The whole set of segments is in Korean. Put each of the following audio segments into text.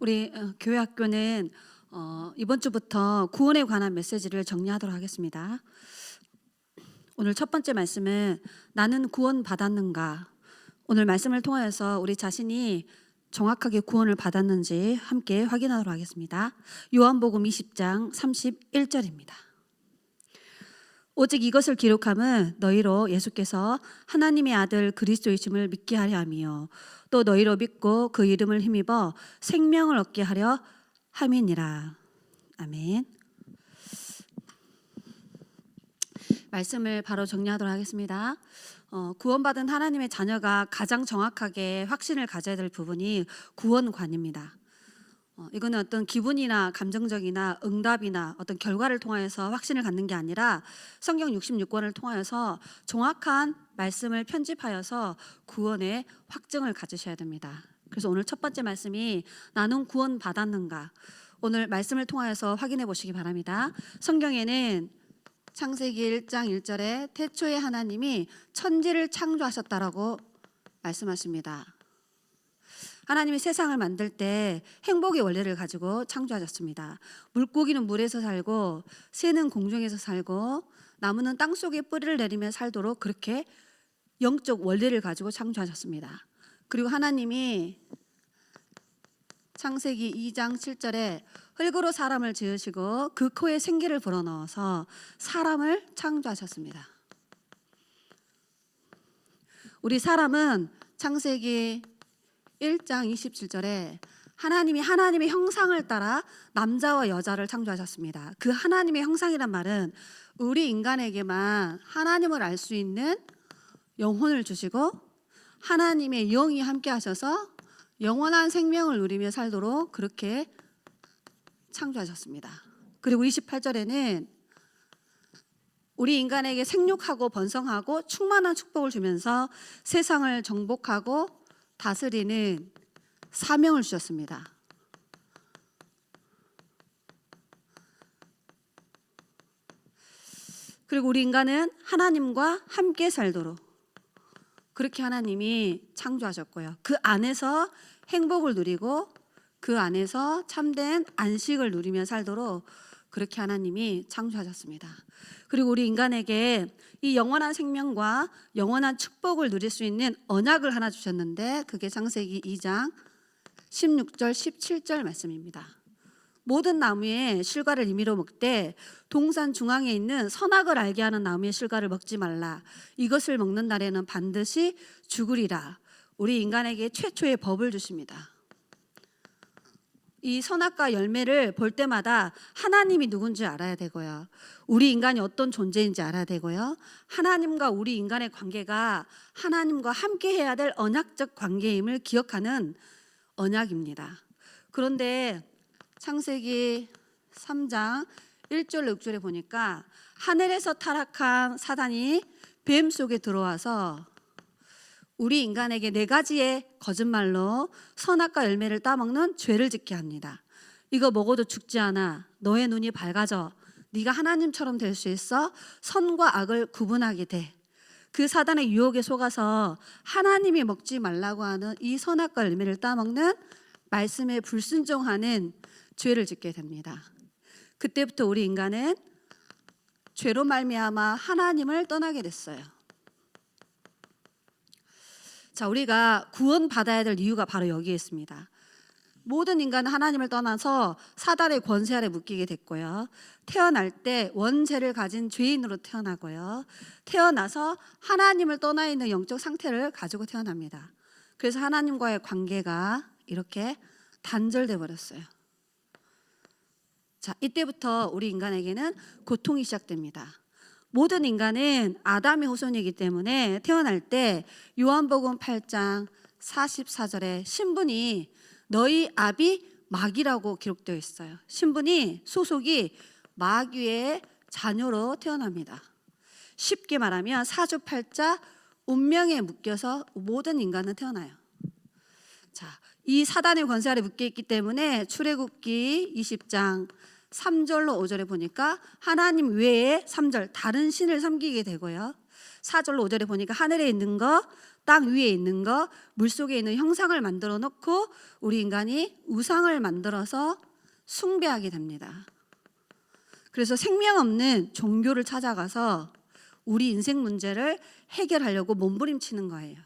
우리 어, 교회 학교는 어, 이번 주부터 구원에 관한 메시지를 정리하도록 하겠습니다. 오늘 첫 번째 말씀은 나는 구원 받았는가? 오늘 말씀을 통하여서 우리 자신이 정확하게 구원을 받았는지 함께 확인하도록 하겠습니다. 요한복음 20장 31절입니다. 오직 이것을 기록함은 너희로 예수께서 하나님의 아들 그리스도이심을 믿게 하려 함이요 또 너희로 믿고 그 이름을 힘입어 생명을 얻게 하려 함이니라. 아멘. 말씀을 바로 정리하도록 하겠습니다. 어, 구원받은 하나님의 자녀가 가장 정확하게 확신을 가져야 될 부분이 구원관입니다. 어, 이거는 어떤 기분이나 감정적이나 응답이나 어떤 결과를 통하여서 확신을 갖는 게 아니라 성경 66권을 통하여서 정확한 말씀을 편집하여서 구원의 확증을 가지셔야 됩니다. 그래서 오늘 첫 번째 말씀이 나는 구원 받았는가? 오늘 말씀을 통하여서 확인해 보시기 바랍니다. 성경에는 창세기 1장 1절에 태초에 하나님이 천지를 창조하셨다라고 말씀하십니다. 하나님이 세상을 만들 때 행복의 원리를 가지고 창조하셨습니다. 물고기는 물에서 살고 새는 공중에서 살고 나무는 땅 속에 뿌리를 내리며 살도록 그렇게 영적 원리를 가지고 창조하셨습니다. 그리고 하나님이 창세기 2장 7절에 흙으로 사람을 지으시고 그 코에 생기를 불어넣어서 사람을 창조하셨습니다. 우리 사람은 창세기 1장 27절에 하나님이 하나님의 형상을 따라 남자와 여자를 창조하셨습니다. 그 하나님의 형상이란 말은 우리 인간에게만 하나님을 알 수 있는 영혼을 주시고 하나님의 영이 함께 하셔서 영원한 생명을 누리며 살도록 그렇게 창조하셨습니다. 그리고 28절에는 우리 인간에게 생육하고 번성하고 충만한 축복을 주면서 세상을 정복하고 다스리는 사명을 주셨습니다. 그리고 우리 인간은 하나님과 함께 살도록 그렇게 하나님이 창조하셨고요. 그 안에서 행복을 누리고 그 안에서 참된 안식을 누리며 살도록 그렇게 하나님이 창조하셨습니다. 그리고 우리 인간에게 이 영원한 생명과 영원한 축복을 누릴 수 있는 언약을 하나 주셨는데 그게 창세기 2장 16절 17절 말씀입니다. 모든 나무의 실과를 임의로 먹되 동산 중앙에 있는 선악을 알게 하는 나무의 실과를 먹지 말라. 이것을 먹는 날에는 반드시 죽으리라. 우리 인간에게 최초의 법을 주십니다. 이 선악과 열매를 볼 때마다 하나님이 누군지 알아야 되고요. 우리 인간이 어떤 존재인지 알아야 되고요. 하나님과 우리 인간의 관계가 하나님과 함께 해야 될 언약적 관계임을 기억하는 언약입니다. 그런데 창세기 3장 1절 6절에 보니까 하늘에서 타락한 사단이 뱀 속에 들어와서 우리 인간에게 네 가지의 거짓말로 선악과 열매를 따먹는 죄를 짓게 합니다. 이거 먹어도 죽지 않아. 너의 눈이 밝아져. 네가 하나님처럼 될 수 있어. 선과 악을 구분하게 돼. 그 사단의 유혹에 속아서 하나님이 먹지 말라고 하는 이 선악과 열매를 따먹는 말씀에 불순종하는 죄를 짓게 됩니다. 그때부터 우리 인간은 죄로 말미암아 하나님을 떠나게 됐어요. 자, 우리가 구원받아야 될 이유가 바로 여기에 있습니다. 모든 인간은 하나님을 떠나서 사단의 권세 아래 묶이게 됐고요. 태어날 때 원죄를 가진 죄인으로 태어나고요. 태어나서 하나님을 떠나 있는 영적 상태를 가지고 태어납니다. 그래서 하나님과의 관계가 이렇게 단절돼 버렸어요. 자, 이때부터 우리 인간에게는 고통이 시작됩니다. 모든 인간은 아담의 후손이기 때문에 태어날 때 요한복음 8장 44절에 신분이 너희 아비 마귀라고 기록되어 있어요. 신분이 소속이 마귀의 자녀로 태어납니다. 쉽게 말하면 사주팔자 운명에 묶여서 모든 인간은 태어나요. 자, 이 사단의 권세 아래 묶여 있기 때문에 출애굽기 20장 3절로 5절에 보니까 하나님 외에 3절 다른 신을 섬기게 되고요. 4절로 5절에 보니까 하늘에 있는 거, 땅 위에 있는 거, 물 속에 있는 형상을 만들어 놓고 우리 인간이 우상을 만들어서 숭배하게 됩니다. 그래서 생명 없는 종교를 찾아가서 우리 인생 문제를 해결하려고 몸부림치는 거예요.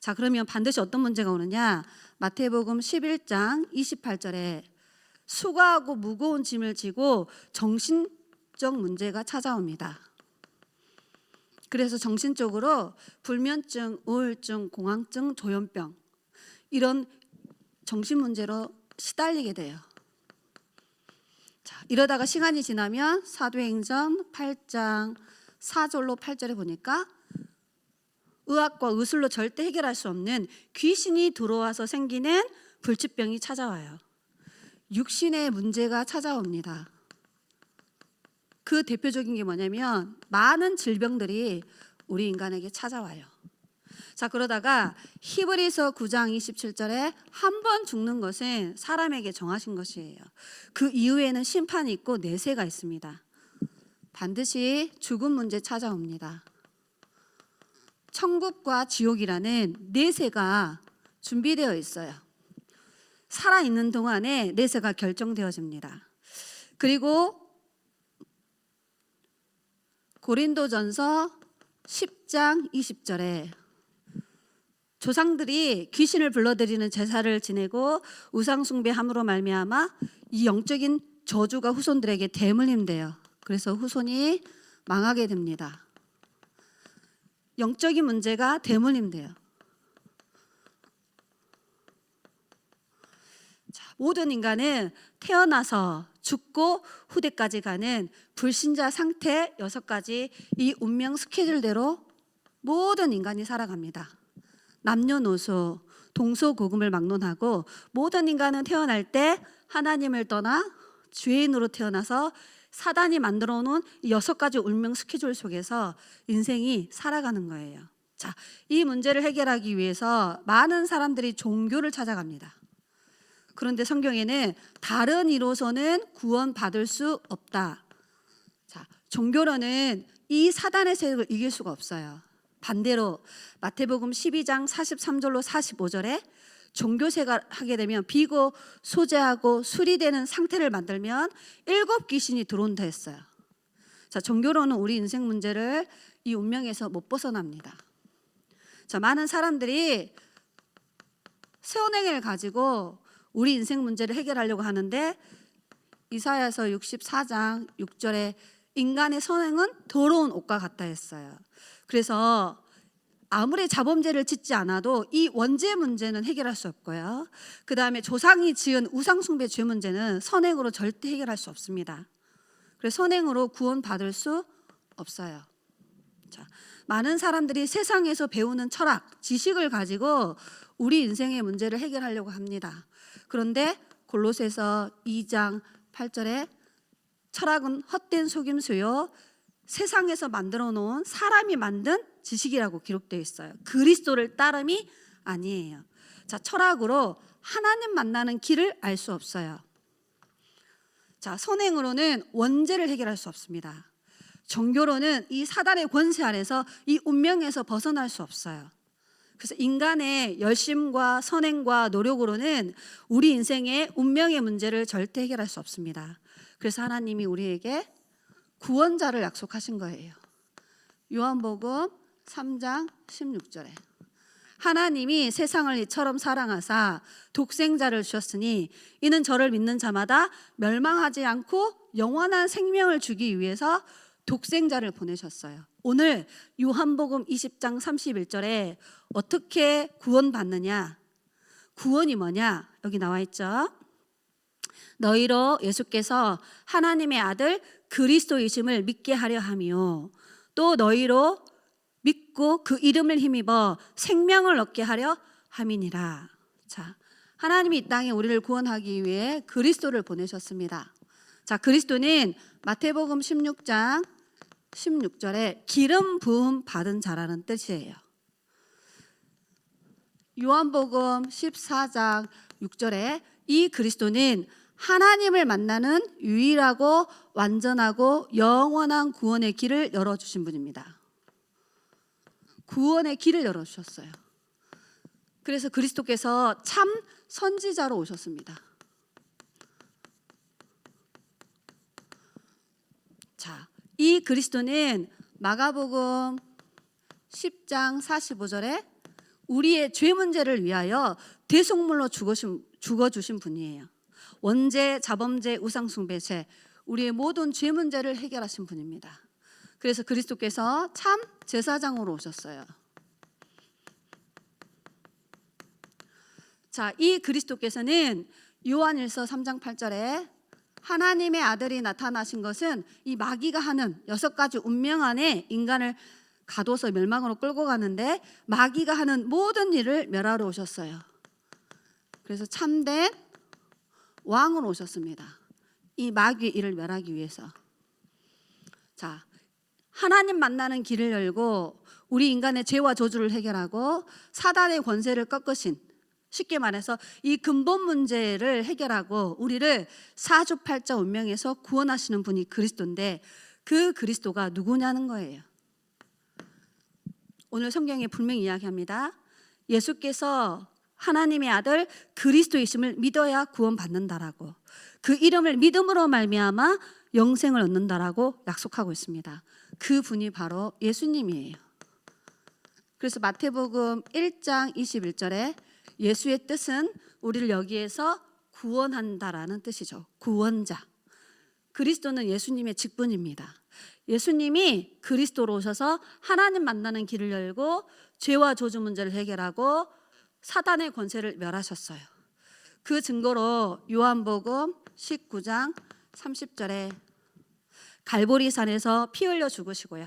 자, 그러면 반드시 어떤 문제가 오느냐? 마태복음 11장 28절에 수고하고 무거운 짐을 지고 정신적 문제가 찾아옵니다. 그래서 정신적으로 불면증, 우울증, 공황증, 조현병 이런 정신 문제로 시달리게 돼요. 자, 이러다가 시간이 지나면 사도행전 8장 4절로 8절에 보니까 의학과 의술로 절대 해결할 수 없는 귀신이 들어와서 생기는 불치병이 찾아와요. 육신의 문제가 찾아옵니다. 그 대표적인 게 뭐냐면 많은 질병들이 우리 인간에게 찾아와요. 자, 그러다가 히브리서 9장 27절에 한 번 죽는 것은 사람에게 정하신 것이에요. 그 이후에는 심판이 있고 내세가 있습니다. 반드시 죽음 문제 찾아옵니다. 천국과 지옥이라는 내세가 준비되어 있어요. 살아 있는 동안에 내세가 결정되어집니다. 그리고 고린도전서 10장 20절에 조상들이 귀신을 불러들이는 제사를 지내고 우상 숭배함으로 말미암아 이 영적인 저주가 후손들에게 대물림돼요. 그래서 후손이 망하게 됩니다. 영적인 문제가 대물림돼요. 모든 인간은 태어나서 죽고 후대까지 가는 불신자 상태 여섯 가지 이 운명 스케줄대로 모든 인간이 살아갑니다. 남녀노소 동서고금을 막론하고 모든 인간은 태어날 때 하나님을 떠나 죄인으로 태어나서 사단이 만들어 놓은 이 여섯 가지 운명 스케줄 속에서 인생이 살아가는 거예요. 자, 이 문제를 해결하기 위해서 많은 사람들이 종교를 찾아갑니다. 그런데 성경에는 다른 이로서는 구원받을 수 없다. 자, 종교로는 이 사단의 세력을 이길 수가 없어요. 반대로 마태복음 12장 43절로 45절에 종교생활 하게 되면 비고 소재하고 수리되는 상태를 만들면 일곱 귀신이 들어온다 했어요. 자, 종교로는 우리 인생 문제를 이 운명에서 못 벗어납니다. 자, 많은 사람들이 세운행을 가지고 우리 인생 문제를 해결하려고 하는데 이사야서 64장 6절에 인간의 선행은 더러운 옷과 같다 했어요. 그래서 아무리 자범죄를 짓지 않아도 이 원죄 문제는 해결할 수 없고요. 그 다음에 조상이 지은 우상숭배 죄 문제는 선행으로 절대 해결할 수 없습니다. 그래서 선행으로 구원받을 수 없어요. 자, 많은 사람들이 세상에서 배우는 철학, 지식을 가지고 우리 인생의 문제를 해결하려고 합니다. 그런데 골로새서 2장 8절에 철학은 헛된 속임수요 세상에서 만들어 놓은 사람이 만든 지식이라고 기록되어 있어요. 그리스도를 따름이 아니에요. 자, 철학으로 하나님 만나는 길을 알 수 없어요. 자, 선행으로는 원죄를 해결할 수 없습니다. 종교로는 이 사단의 권세 아래서 이 운명에서 벗어날 수 없어요. 그래서 인간의 열심과 선행과 노력으로는 우리 인생의 운명의 문제를 절대 해결할 수 없습니다. 그래서 하나님이 우리에게 구원자를 약속하신 거예요. 요한복음 3장 16절에 하나님이 세상을 이처럼 사랑하사 독생자를 주셨으니 이는 저를 믿는 자마다 멸망하지 않고 영원한 생명을 주기 위해서 독생자를 보내셨어요. 오늘 요한복음 20장 31절에 어떻게 구원받느냐? 구원이 뭐냐? 여기 나와 있죠. 너희로 예수께서 하나님의 아들 그리스도이심을 믿게 하려 함이요. 또 너희로 믿고 그 이름을 힘입어 생명을 얻게 하려 함이니라. 자, 하나님이 이 땅에 우리를 구원하기 위해 그리스도를 보내셨습니다. 자, 그리스도는 마태복음 16장 16절에 기름 부음 받은 자라는 뜻이에요. 요한복음 14장 6절에 이 그리스도는 하나님을 만나는 유일하고 완전하고 영원한 구원의 길을 열어주신 분입니다. 구원의 길을 열어주셨어요. 그래서 그리스도께서 참 선지자로 오셨습니다. 자, 이 그리스도는 마가복음 10장 45절에 우리의 죄 문제를 위하여 대속물로 죽으신, 죽어주신 분이에요. 원죄, 자범죄, 우상숭배죄, 우리의 모든 죄 문제를 해결하신 분입니다. 그래서 그리스도께서 참 제사장으로 오셨어요. 자, 이 그리스도께서는 요한일서 3장 8절에 하나님의 아들이 나타나신 것은 이 마귀가 하는 여섯 가지 운명 안에 인간을 가둬서 멸망으로 끌고 가는데 마귀가 하는 모든 일을 멸하러 오셨어요. 그래서 참된 왕으로 오셨습니다. 이 마귀의 일을 멸하기 위해서. 자, 하나님 만나는 길을 열고 우리 인간의 죄와 저주를 해결하고 사단의 권세를 꺾으신 쉽게 말해서 이 근본 문제를 해결하고 우리를 사주팔자 운명에서 구원하시는 분이 그리스도인데 그 그리스도가 누구냐는 거예요. 오늘 성경에 분명히 이야기합니다. 예수께서 하나님의 아들 그리스도이심을 믿어야 구원받는다라고 그 이름을 믿음으로 말미암아 영생을 얻는다라고 약속하고 있습니다. 그 분이 바로 예수님이에요. 그래서 마태복음 1장 21절에 예수의 뜻은 우리를 여기에서 구원한다라는 뜻이죠. 구원자. 그리스도는 예수님의 직분입니다. 예수님이 그리스도로 오셔서 하나님 만나는 길을 열고 죄와 저주 문제를 해결하고 사단의 권세를 멸하셨어요. 그 증거로 요한복음 19장 30절에 갈보리산에서 피 흘려 죽으시고요.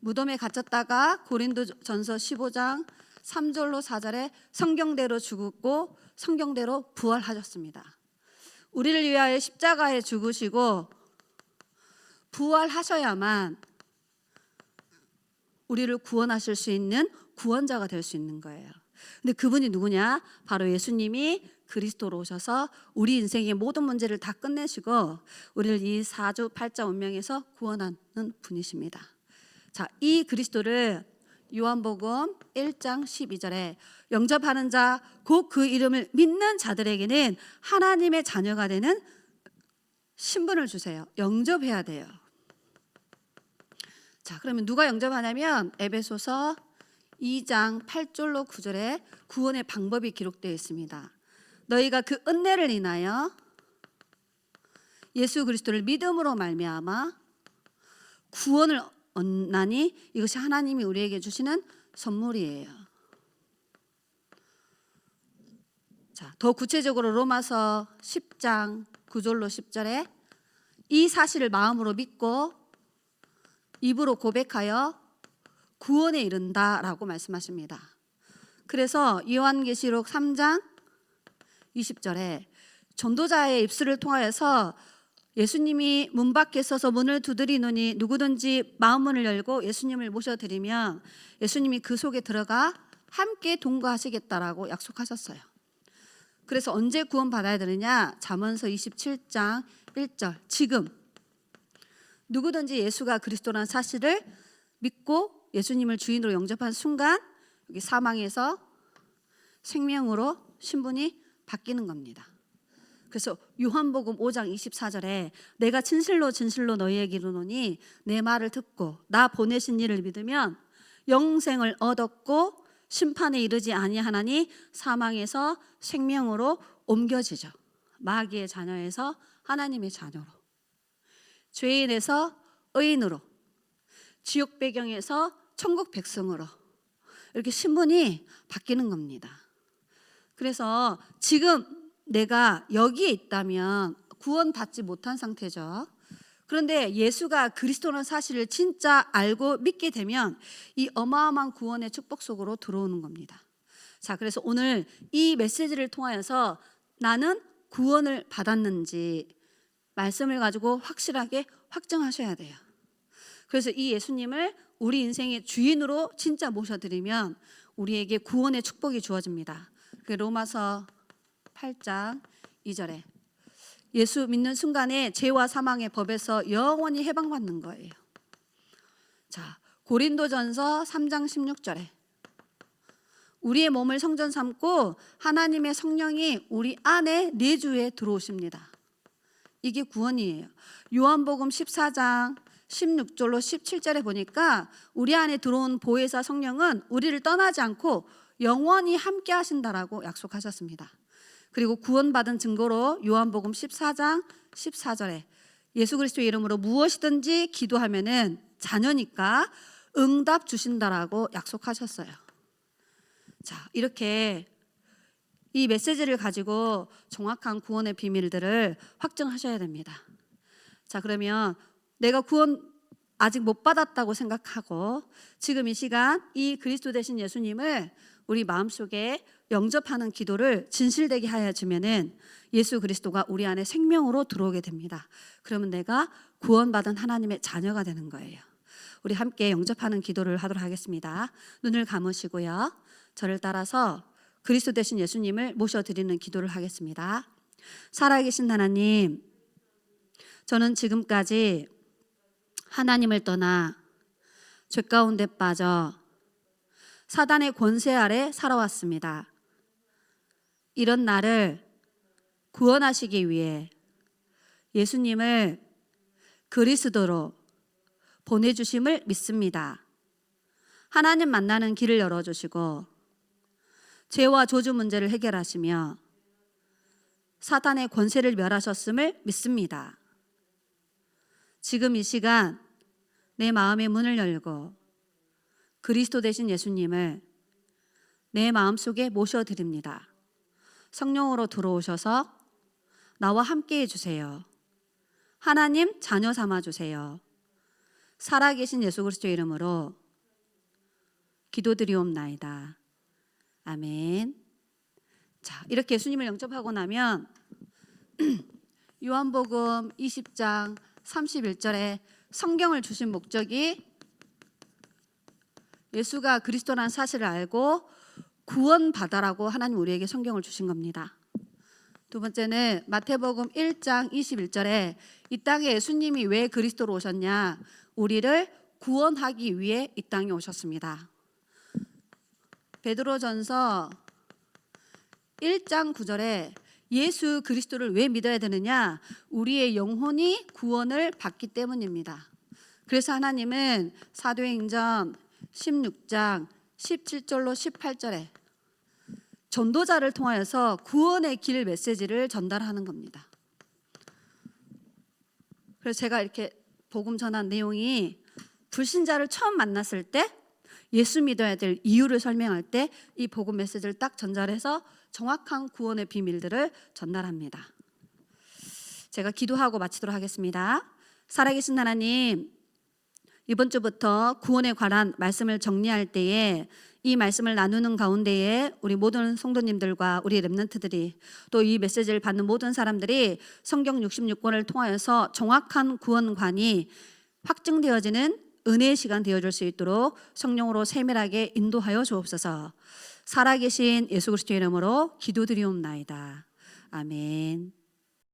무덤에 갇혔다가 고린도전서 15장 3절로 4절에 성경대로 죽었고 성경대로 부활하셨습니다. 우리를 위하여 십자가에 죽으시고 부활하셔야만 우리를 구원하실 수 있는 구원자가 될 수 있는 거예요. 근데 그분이 누구냐? 바로 예수님이 그리스도로 오셔서 우리 인생의 모든 문제를 다 끝내시고 우리를 이 사주 팔자 운명에서 구원하는 분이십니다. 자, 이 그리스도를 요한복음 1장 12절에 영접하는 자 곧 그 이름을 믿는 자들에게는 하나님의 자녀가 되는 신분을 주세요. 영접해야 돼요. 자, 그러면 누가 영접하냐면 에베소서 2장 8절로 9절에 구원의 방법이 기록되어 있습니다. 너희가 그 은혜를 인하여 예수 그리스도를 믿음으로 말미암아 구원을 얻나니 이것이 하나님이 우리에게 주시는 선물이에요. 자, 더 구체적으로 로마서 10장 9절로 10절에 이 사실을 마음으로 믿고 입으로 고백하여 구원에 이른다라고 말씀하십니다. 그래서 요한계시록 3장 20절에 전도자의 입술을 통하여서 예수님이 문 밖에 서서 문을 두드리노니 누구든지 마음문을 열고 예수님을 모셔드리면 예수님이 그 속에 들어가 함께 동거하시겠다라고 약속하셨어요. 그래서 언제 구원 받아야 되느냐? 잠언서 27장 1절. 지금 누구든지 예수가 그리스도라는 사실을 믿고 예수님을 주인으로 영접한 순간 여기 사망에서 생명으로 신분이 바뀌는 겁니다. 그래서 요한복음 5장 24절에 내가 진실로 진실로 너희에게 이르노니 내 말을 듣고 나 보내신 이를 믿으면 영생을 얻었고 심판에 이르지 아니하나니 사망에서 생명으로 옮겨지죠. 마귀의 자녀에서 하나님의 자녀로 죄인에서 의인으로 지옥 배경에서 천국 백성으로 이렇게 신분이 바뀌는 겁니다. 그래서 지금 내가 여기에 있다면 구원받지 못한 상태죠. 그런데 예수가 그리스도라는 사실을 진짜 알고 믿게 되면 이 어마어마한 구원의 축복 속으로 들어오는 겁니다. 자, 그래서 오늘 이 메시지를 통하여서 나는 구원을 받았는지 말씀을 가지고 확실하게 확정하셔야 돼요. 그래서 이 예수님을 우리 인생의 주인으로 진짜 모셔드리면 우리에게 구원의 축복이 주어집니다. 그 로마서 8장 2절에 예수 믿는 순간에 죄와 사망의 법에서 영원히 해방받는 거예요. 자, 고린도전서 3장 16절에 우리의 몸을 성전 삼고 하나님의 성령이 우리 안에 내주에 들어오십니다. 이게 구원이에요. 요한복음 14장 16절로 17절에 보니까 우리 안에 들어온 보혜사 성령은 우리를 떠나지 않고 영원히 함께 하신다라고 약속하셨습니다. 그리고 구원받은 증거로 요한복음 14장 14절에 예수 그리스도의 이름으로 무엇이든지 기도하면은 자녀니까 응답 주신다라고 약속하셨어요. 자, 이렇게 이 메시지를 가지고 정확한 구원의 비밀들을 확증하셔야 됩니다. 자, 그러면 내가 구원 아직 못 받았다고 생각하고 지금 이 시간 이 그리스도 되신 예수님을 우리 마음속에 영접하는 기도를 진실되게 하여 주면은 예수 그리스도가 우리 안에 생명으로 들어오게 됩니다. 그러면 내가 구원받은 하나님의 자녀가 되는 거예요. 우리 함께 영접하는 기도를 하도록 하겠습니다. 눈을 감으시고요. 저를 따라서 그리스도 되신 예수님을 모셔드리는 기도를 하겠습니다. 살아계신 하나님, 저는 지금까지 하나님을 떠나 죄 가운데 빠져 사단의 권세 아래 살아왔습니다. 이런 나를 구원하시기 위해 예수님을 그리스도로 보내주심을 믿습니다. 하나님 만나는 길을 열어주시고 죄와 저주 문제를 해결하시며 사탄의 권세를 멸하셨음을 믿습니다. 지금 이 시간 내 마음의 문을 열고 그리스도 되신 예수님을 내 마음속에 모셔드립니다. 성령으로 들어오셔서 나와 함께 해주세요. 하나님 자녀 삼아 주세요. 살아계신 예수 그리스도 이름으로 기도드리옵나이다. 아멘. 자, 이렇게 예수님을 영접하고 나면 요한복음 20장 31절에 성경을 주신 목적이 예수가 그리스도라는 사실을 알고 구원받아라고 하나님 우리에게 성경을 주신 겁니다. 두 번째는 마태복음 1장 21절에 이 땅에 예수님이 왜 그리스도로 오셨냐? 우리를 구원하기 위해 이 땅에 오셨습니다. 베드로전서 1장 9절에 예수 그리스도를 왜 믿어야 되느냐? 우리의 영혼이 구원을 받기 때문입니다. 그래서 하나님은 사도행전 16장 17절로 18절에 전도자를 통하여서 구원의 길 메시지를 전달하는 겁니다. 그래서 제가 이렇게 복음 전한 내용이 불신자를 처음 만났을 때 예수 믿어야 될 이유를 설명할 때 이 복음 메시지를 딱 전달해서 정확한 구원의 비밀들을 전달합니다. 제가 기도하고 마치도록 하겠습니다. 살아계신 하나님, 이번 주부터 구원에 관한 말씀을 정리할 때에 이 말씀을 나누는 가운데에 우리 모든 성도님들과 우리 랩런트들이 또 이 메시지를 받는 모든 사람들이 성경 66권을 통하여서 정확한 구원관이 확증되어지는 은혜의 시간 되어줄 수 있도록 성령으로 세밀하게 인도하여 주옵소서. 살아계신 예수 그리스도의 이름으로 기도드리옵나이다. 아멘.